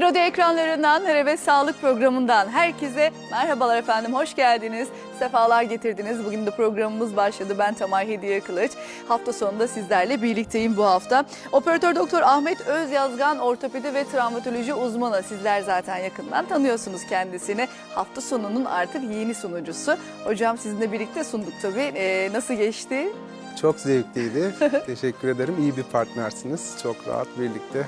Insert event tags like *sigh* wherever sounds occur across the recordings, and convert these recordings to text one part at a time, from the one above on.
Radyo ekranlarından ve Sağlık programından herkese merhabalar efendim. Hoş geldiniz. Sefalar getirdiniz. Bugün de programımız başladı. Ben Tamay Hediye Kılıç. Hafta sonunda sizlerle birlikteyim bu hafta. Operatör Doktor Ahmet Özyazgan ortopedi ve travmatoloji uzmanı. Sizler zaten yakından tanıyorsunuz kendisini. Hafta sonunun artık yeni sunucusu. Hocam sizinle birlikte sunduk tabii. Ee, nasıl geçti? Çok zevkliydi. *laughs* Teşekkür ederim. İyi bir partnersiniz. Çok rahat birlikte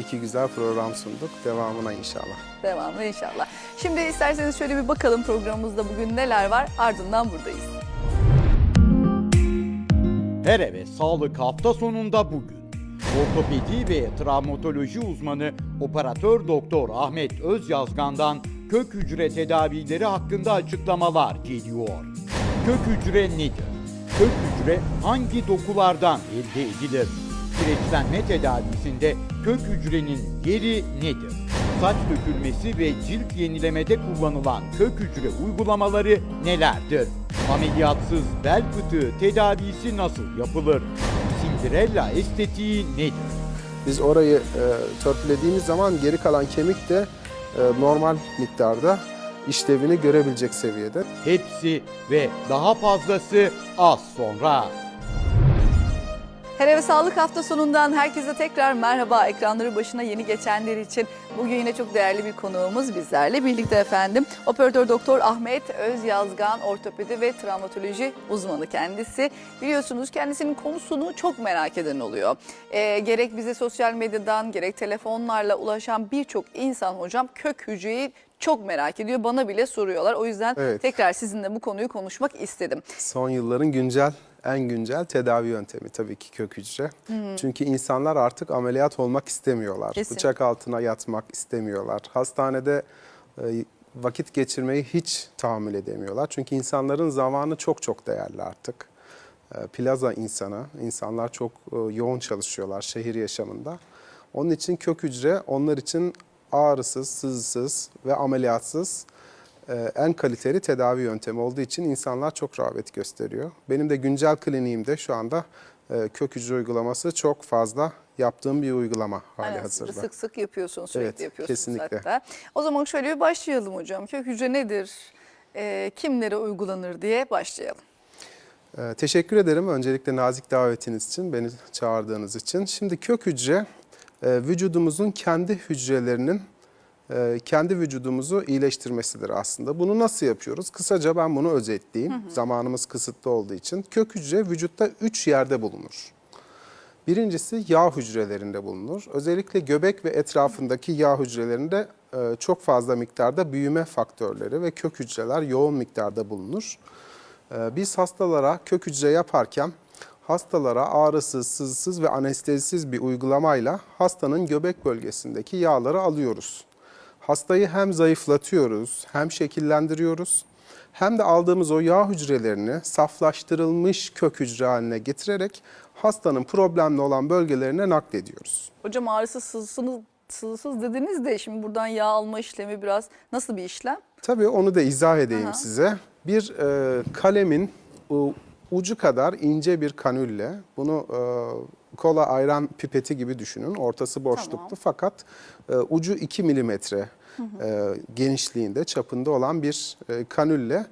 iki güzel program sunduk. Devamına inşallah. Devamlı inşallah. Şimdi isterseniz şöyle bir bakalım programımızda bugün neler var. Ardından buradayız. Her eve sağlık hafta sonunda bugün. Ortopedi ve travmatoloji uzmanı operatör doktor Ahmet Özyazgan'dan kök hücre tedavileri hakkında açıklamalar geliyor. Kök hücre nedir? Kök hücre hangi dokulardan elde edilir? Kireçlenme tedavisinde kök hücrenin yeri nedir? Saç dökülmesi ve cilt yenilemede kullanılan kök hücre uygulamaları nelerdir? Ameliyatsız bel fıtığı tedavisi nasıl yapılır? Cinderella estetiği nedir? Biz orayı e, törpülediğimiz zaman geri kalan kemik de e, normal miktarda işlevini görebilecek seviyede. Hepsi ve daha fazlası az sonra. Her eve sağlık hafta sonundan herkese tekrar merhaba. Ekranları başına yeni geçenler için bugün yine çok değerli bir konuğumuz bizlerle birlikte efendim. Operatör Doktor Ahmet Özyazgan ortopedi ve travmatoloji uzmanı kendisi. Biliyorsunuz kendisinin konusunu çok merak eden oluyor. Ee, gerek bize sosyal medyadan gerek telefonlarla ulaşan birçok insan hocam kök hücreyi çok merak ediyor. Bana bile soruyorlar. O yüzden Evet. tekrar sizinle bu konuyu konuşmak istedim. Son yılların güncel, en güncel tedavi yöntemi tabii ki kök hücre. Çünkü insanlar artık ameliyat olmak istemiyorlar. Kesin. Bıçak altına yatmak istemiyorlar. Hastanede e, vakit geçirmeyi hiç tahammül edemiyorlar. Çünkü insanların zamanı çok çok değerli artık. E, Plaza insanı, insanlar çok e, yoğun çalışıyorlar şehir yaşamında. Onun için kök hücre onlar için ağrısız, sızısız ve ameliyatsız en kaliteli tedavi yöntemi olduğu için insanlar çok rağbet gösteriyor. Benim de güncel kliniğimde şu anda e, kök hücre uygulaması çok fazla yaptığım bir uygulama hali Aynen, hazırda. Sık sık yapıyorsunuz, sürekli Evet, yapıyorsunuz kesinlikle. hatta. O zaman şöyle bir başlayalım hocam. Kök hücre nedir? Ee, kimlere uygulanır diye başlayalım. Ee, Teşekkür ederim öncelikle nazik davetiniz için, beni çağırdığınız için. Şimdi kök hücre e, vücudumuzun kendi hücrelerinin e, kendi vücudumuzu iyileştirmesidir aslında. Bunu nasıl yapıyoruz? Kısaca ben bunu özetleyeyim. Zamanımız kısıtlı olduğu için. Kök hücre vücutta üç yerde bulunur. Birincisi yağ hücrelerinde bulunur. Özellikle göbek ve etrafındaki yağ hücrelerinde e, çok fazla miktarda büyüme faktörleri ve kök hücreler yoğun miktarda bulunur. E, Biz hastalara kök hücre yaparken hastalara ağrısız, sızsız ve anestezisiz bir uygulamayla hastanın göbek bölgesindeki yağları alıyoruz. Hastayı hem zayıflatıyoruz, hem şekillendiriyoruz, hem de aldığımız o yağ hücrelerini saflaştırılmış kök hücre haline getirerek hastanın problemli olan bölgelerine naklediyoruz. Hocam ağrısız sızsız, sızsız dediniz de şimdi buradan yağ alma işlemi biraz nasıl bir işlem? Tabii onu da izah edeyim Aha. size. Bir e, kalemin u- ucu kadar ince bir kanülle, bunu e, kola ayran pipeti gibi düşünün. Ortası boşluklu Tamam. fakat e, ucu 2 milimetre e, genişliğinde, çapında olan bir e, kanülle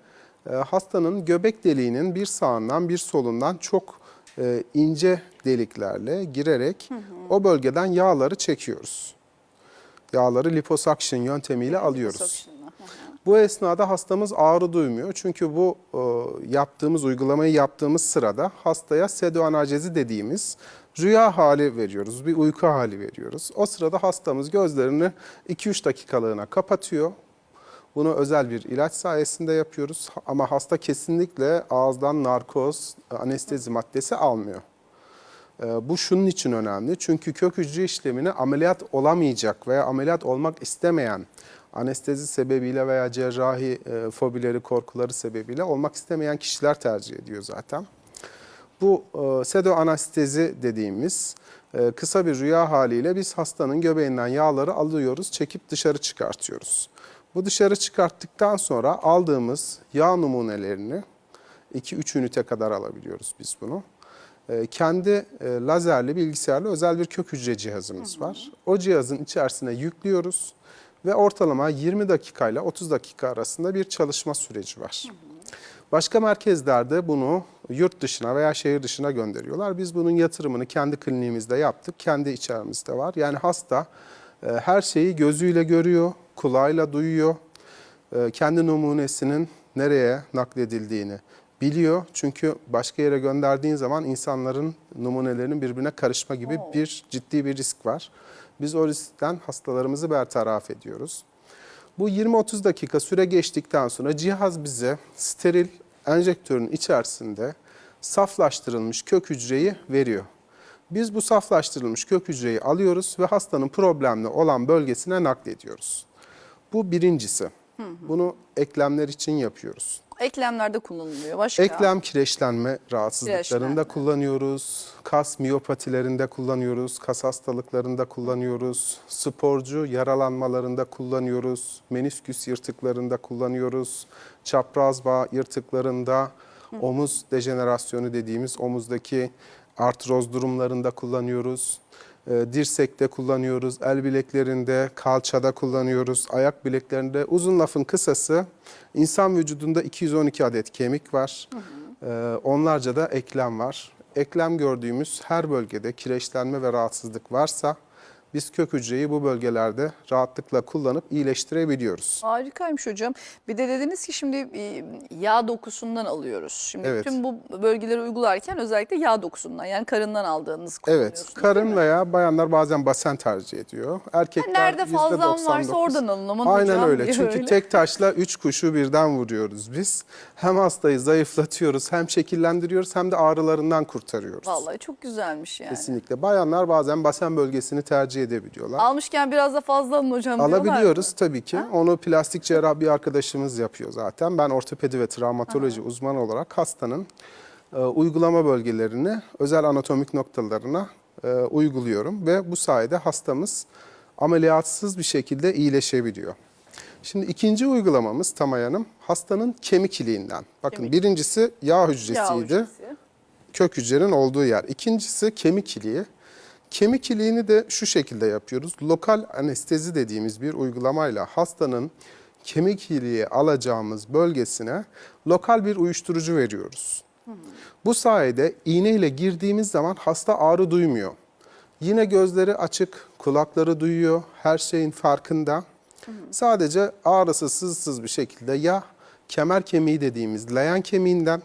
e, hastanın göbek deliğinin bir sağından bir solundan çok e, ince deliklerle girerek o bölgeden yağları çekiyoruz. Yağları liposuction yöntemiyle alıyoruz. Hı hı. Bu esnada hastamız ağrı duymuyor. Çünkü bu e, yaptığımız uygulamayı yaptığımız sırada hastaya sedoanalgezi dediğimiz rüya hali veriyoruz. Bir uyku hali veriyoruz. O sırada hastamız gözlerini 2-3 dakikalığına kapatıyor. Bunu özel bir ilaç sayesinde yapıyoruz. Ama hasta kesinlikle ağızdan narkoz, anestezi maddesi almıyor. Ee, Bu şunun için önemli. Çünkü kök hücre işlemini ameliyat olamayacak veya ameliyat olmak istemeyen, anestezi sebebiyle veya cerrahi e, fobileri, korkuları sebebiyle olmak istemeyen kişiler tercih ediyor zaten. Bu e, sedoanestezi dediğimiz e, kısa bir rüya haliyle biz hastanın göbeğinden yağları alıyoruz, çekip dışarı çıkartıyoruz. Bu dışarı çıkarttıktan sonra aldığımız yağ numunelerini 2-3 ünite kadar alabiliyoruz biz bunu. e, kendi e, lazerli bilgisayarlı özel bir kök hücre cihazımız var. O cihazın içerisine yüklüyoruz ve ortalama 20 dakikayla 30 dakika arasında bir çalışma süreci var. Başka merkezlerde bunu yurt dışına veya şehir dışına gönderiyorlar. Biz bunun yatırımını kendi kliniğimizde yaptık. Kendi içerimizde var. Yani hasta e, her şeyi gözüyle görüyor, kulağıyla duyuyor. E, kendi numunesinin nereye nakledildiğini biliyor. Çünkü başka yere gönderdiğin zaman insanların numunelerinin birbirine karışma gibi bir ciddi bir risk var. Biz o riskten hastalarımızı bertaraf ediyoruz. Bu 20-30 dakika süre geçtikten sonra cihaz bize steril enjektörün içerisinde saflaştırılmış kök hücreyi veriyor. Biz bu saflaştırılmış kök hücreyi alıyoruz ve hastanın problemli olan bölgesine naklediyoruz. Bu birincisi. Bunu eklemler için yapıyoruz. Eklemlerde kullanılıyor. Başka? Eklem kireçlenme rahatsızlıklarında Kireçlenme. kullanıyoruz. Kas miyopatilerinde kullanıyoruz. Kas hastalıklarında kullanıyoruz. Sporcu yaralanmalarında kullanıyoruz. Menisküs yırtıklarında kullanıyoruz. Çapraz bağ yırtıklarında, omuz dejenerasyonu dediğimiz omuzdaki artroz durumlarında kullanıyoruz. Ee, Dirsekte kullanıyoruz, el bileklerinde, kalçada kullanıyoruz, ayak bileklerinde. Uzun lafın kısası insan vücudunda 212 adet kemik var. Ee, Onlarca da eklem var. Eklem gördüğümüz her bölgede kireçlenme ve rahatsızlık varsa biz kök hücreyi bu bölgelerde rahatlıkla kullanıp iyileştirebiliyoruz. Harikaymış hocam. Bir de dediniz ki şimdi e, yağ dokusundan alıyoruz. Şimdi Evet. tüm bu bölgeleri uygularken özellikle yağ dokusundan yani karından aldığınız Evet, karın veya bayanlar bazen basen tercih ediyor. Erkekler Nerede fazlan varsa %99. oradan alın aman Aynen hocam öyle. Çünkü öyle. tek taşla üç kuşu birden vuruyoruz biz. Hem hastayı zayıflatıyoruz, hem şekillendiriyoruz, hem de ağrılarından kurtarıyoruz. Vallahi çok güzelmiş yani. Kesinlikle. Bayanlar bazen basen bölgesini tercih edebiliyorlar. Almışken biraz da fazla alın hocam? Alabiliyoruz tabii ki. Onu plastik cerrah bir arkadaşımız yapıyor zaten. Ben ortopedi ve travmatoloji uzmanı olarak hastanın e, uygulama bölgelerini özel anatomik noktalarına e, uyguluyorum ve bu sayede hastamız ameliyatsız bir şekilde iyileşebiliyor. Şimdi ikinci uygulamamız Tamay Hanım hastanın kemik iliğinden. Bakın Kemik. birincisi yağ hücresiydi Yağ hücresi. kök hücrenin olduğu yer. İkincisi kemik iliği. Kemik iliğini de şu şekilde yapıyoruz. Lokal anestezi dediğimiz bir uygulamayla hastanın kemik iliği alacağımız bölgesine lokal bir uyuşturucu veriyoruz. Bu sayede iğneyle girdiğimiz zaman hasta ağrı duymuyor. Yine gözleri açık, kulakları duyuyor, her şeyin farkında. Sadece ağrısız, sızsız bir şekilde ya kemer kemiği dediğimiz leyen kemiğinden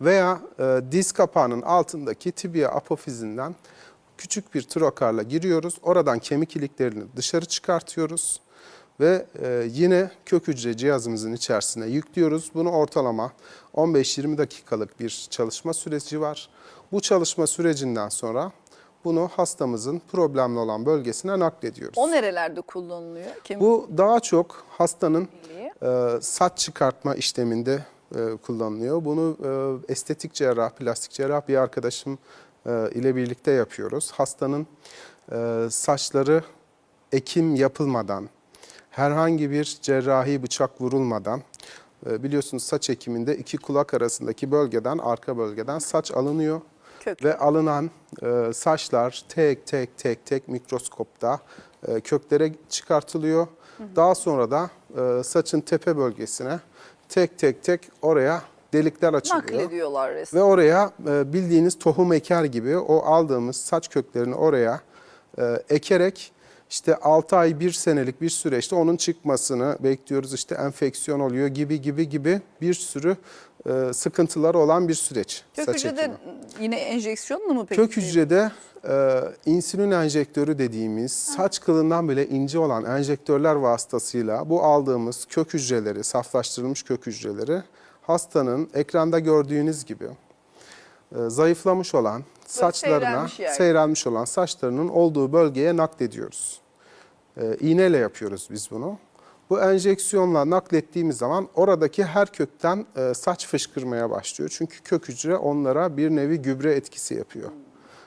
veya e, diz kapağının altındaki tibia apofizinden küçük bir trokarla giriyoruz. Oradan kemik iliklerini dışarı çıkartıyoruz ve e, yine kök hücre cihazımızın içerisine yüklüyoruz. Bunu ortalama 15-20 dakikalık bir çalışma süreci var. Bu çalışma sürecinden sonra bunu hastamızın problemli olan bölgesine naklediyoruz. O nerelerde kullanılıyor? Kemik Bu daha çok hastanın e, saç çıkartma işleminde e, kullanılıyor. Bunu e, estetik cerrah, plastik cerrah bir arkadaşım ile birlikte yapıyoruz. Hastanın e, saçları ekim yapılmadan, herhangi bir cerrahi bıçak vurulmadan, e, biliyorsunuz saç ekiminde iki kulak arasındaki bölgeden, arka bölgeden saç alınıyor. Kök. Ve alınan e, saçlar tek tek tek tek mikroskopta e, köklere çıkartılıyor. Daha sonra da e, saçın tepe bölgesine tek tek tek oraya delikler açılıyor. Naklediyorlar resmen. Ve oraya e, bildiğiniz tohum eker gibi o aldığımız saç köklerini oraya e, ekerek işte 6 ay 1 senelik bir süreçte onun çıkmasını bekliyoruz. İşte enfeksiyon oluyor gibi gibi gibi bir sürü e, sıkıntıları olan bir süreç. Kök saç hücrede ekimi. yine enjeksiyonla mı peki? Kök hücrede e, insülin enjektörü dediğimiz saç kılından bile ince olan enjektörler vasıtasıyla bu aldığımız kök hücreleri, saflaştırılmış kök hücreleri hastanın ekranda gördüğünüz gibi e, zayıflamış olan saçlarına, seyrelmiş yani. seyrelmiş olan saçlarının olduğu bölgeye naklediyoruz. E, iğneyle yapıyoruz biz bunu. Bu enjeksiyonla naklettiğimiz zaman oradaki her kökten e, saç fışkırmaya başlıyor. Çünkü kök hücre onlara bir nevi gübre etkisi yapıyor.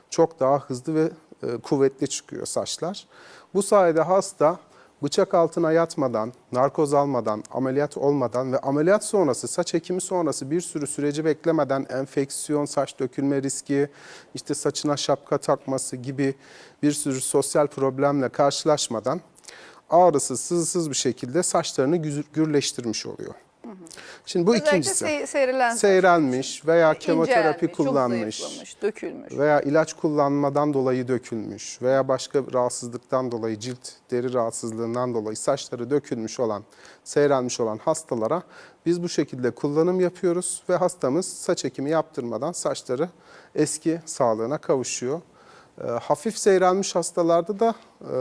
Çok daha hızlı ve e, kuvvetli çıkıyor saçlar. Bu sayede hasta bıçak altına yatmadan, narkoz almadan, ameliyat olmadan ve ameliyat sonrası, saç ekimi sonrası bir sürü süreci beklemeden enfeksiyon, saç dökülme riski, işte saçına şapka takması gibi bir sürü sosyal problemle karşılaşmadan ağrısız, sızısız bir şekilde saçlarını gürleştirmiş oluyor. Şimdi bu Özellikle ikincisi. se- seyrelen Seyrelmiş veya kemoterapi incelmiş, kullanmış dökülmüş. veya ilaç kullanmadan dolayı dökülmüş veya başka rahatsızlıktan dolayı cilt deri rahatsızlığından dolayı saçları dökülmüş olan, seyrelmiş olan hastalara biz bu şekilde kullanım yapıyoruz ve hastamız saç ekimi yaptırmadan saçları eski sağlığına kavuşuyor. Ee, hafif seyrelmiş hastalarda da e,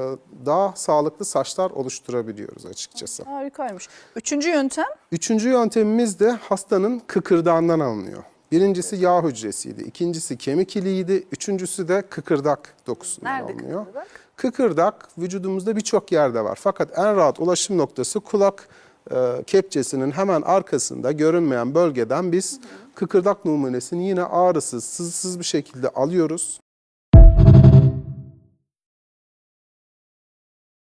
daha sağlıklı saçlar oluşturabiliyoruz açıkçası. Harikaymış. Üçüncü yöntem Üçüncü yöntemimiz de hastanın kıkırdağından alınıyor. Birincisi yağ hücresiydi, ikincisi kemik iliğiydi, üçüncüsü de kıkırdak dokusundan Nerede alınıyor. kıkırdak? Kıkırdak vücudumuzda birçok yerde var. Fakat en rahat ulaşım noktası kulak e, kepçesinin hemen arkasında görünmeyen bölgeden biz kıkırdak numunesini yine ağrısız, sızsız bir şekilde alıyoruz.